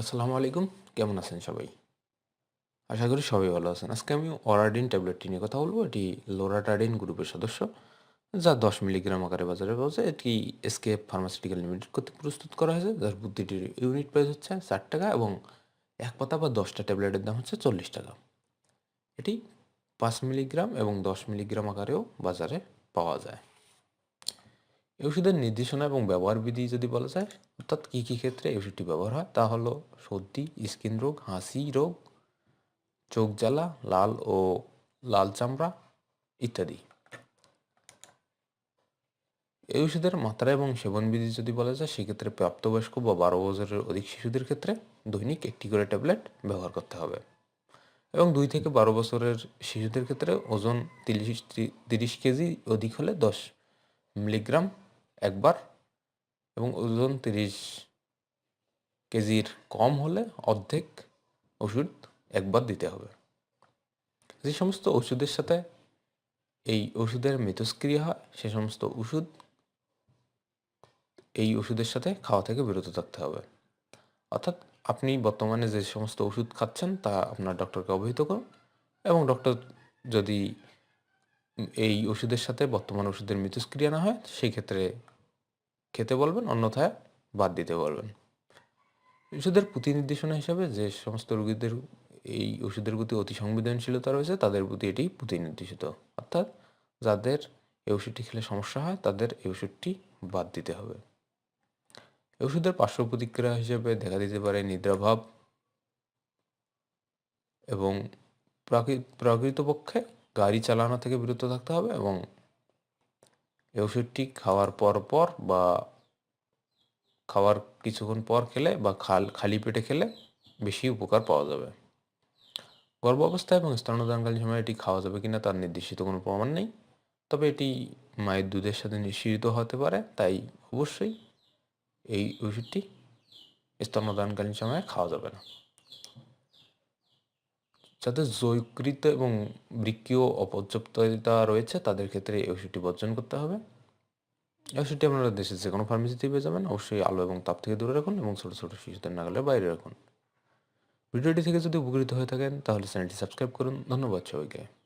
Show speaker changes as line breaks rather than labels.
আসসালামু আলাইকুম। কেমন আছেন সবাই? আশা করি সবাই ভালো আছেন। আজকে আমি অরাডিন ট্যাবলেটটি নিয়ে কথা বলব। এটি লোরাটাডিন গ্রুপের সদস্য, যা দশ মিলিগ্রাম আকারে বাজারে পাওয়া যায়। এটি এসকেএফ ফার্মাসিউটিক্যাল লিমিটেড কর্তৃক প্রস্তুত করা হয়েছে। যার বুদ্ধিটির ইউনিট প্রাইস হচ্ছে ষাট টাকা এবং এক পাতা বা দশটা ট্যাবলেটের দাম হচ্ছে চল্লিশ টাকা। এটি পাঁচ মিলিগ্রাম এবং দশ মিলিগ্রাম আকারেও বাজারে পাওয়া যায়। এই ওষুধের নির্দেশনা এবং ব্যবহার বিধি যদি বলা যায়, অর্থাৎ কী কী ক্ষেত্রে এই ওষুধটি ব্যবহার হয়? তা হলো সর্দি, স্কিন রোগ, হাসি রোগ, চোখ জ্বালা, লাল ও লাল চামড়া ইত্যাদি। এই ওষুধের মাত্রা এবং সেবনবিধি যদি বলা যায়, সেক্ষেত্রে প্রাপ্তবয়স্ক বা বারো বছরের অধিক শিশুদের ক্ষেত্রে দৈনিক একটি করে ট্যাবলেট ব্যবহার করতে হবে। এবং দুই থেকে বারো বছরের শিশুদের ক্ষেত্রে ওজন তিরিশ তিরিশ কেজি অধিক হলে দশ মিলিগ্রাম একবার এবং ওজন তিরিশ কেজির কম হলে অর্ধেক ওষুধ একবার দিতে হবে। যে সমস্ত ওষুধের সাথে এই ওষুধের মিথস্ক্রিয়া হয়, সে সমস্ত ওষুধ এই ওষুধের সাথে খাওয়া থেকে বিরত থাকতে হবে। অর্থাৎ আপনি বর্তমানে যে সমস্ত ওষুধ খাচ্ছেন তা আপনার ডক্টরকে অবহিত করুন এবং ডক্টর যদি এই ওষুধের সাথে বর্তমান ওষুধের মিথস্ক্রিয়া না হয়, সেই ক্ষেত্রে খেতে বলবেন, অন্যথায় বাদ দিতে বলবেন। ওষুধের পুঁথি নির্দেশনা হিসাবে যে সমস্ত রোগীদের, এই ওষুধের প্রতি অতি সংবেদনশীলতা রয়েছে, তাদের প্রতি এটি পুঁথি নির্দেশিত অর্থাৎ যাদের এই ওষুধটি খেলে সমস্যা হয়, তাদের এই ওষুধটি বাদ দিতে হবে। ওষুধের পার্শ্ব প্রতিক্রিয়া হিসেবে দেখা দিতে পারে নিদ্রাভাব এবং প্রকৃতপক্ষে গাড়ি চালানো থেকে বিরত থাকতে হবে এবং এই ওষুধটি খাওয়ার পর পর বা খাওয়ার কিছুক্ষণ পর খেলে বা খাল, খালি পেটে খেলে বেশি উপকার পাওয়া যাবে। গর্ভ অবস্থায় এবং স্তন্যদানকালীন সময় এটি খাওয়া যাবে কিনা তার নির্দিষ্ট কোনো প্রমাণ নেই, তবে এটি মায়ের দুধের সাথে নিঃসৃত হতে পারে, তাই অবশ্যই এই ওষুধটি স্তন্যদানকালীন সময়ে খাওয়া যাবে না। যাদের জৈকৃত এবং বৃক্ষীয় অপর্যাপ্ততা রয়েছে, তাদের ক্ষেত্রে এই ওষুধটি বর্জন করতে হবে। এই ওষুধটি আপনারা দেশের যে কোনো ফার্মেসিতে পেয়ে যাবেন। অবশ্যই আলো এবং তাপ থেকে দূরে রাখুন এবং ছোটো ছোটো শিশুদের নাগালের বাইরে রাখুন। ভিডিওটি থেকে যদি উপকৃত হয়ে থাকেন, তাহলে চ্যানেলটি সাবস্ক্রাইব করুন। ধন্যবাদ সবাইকে।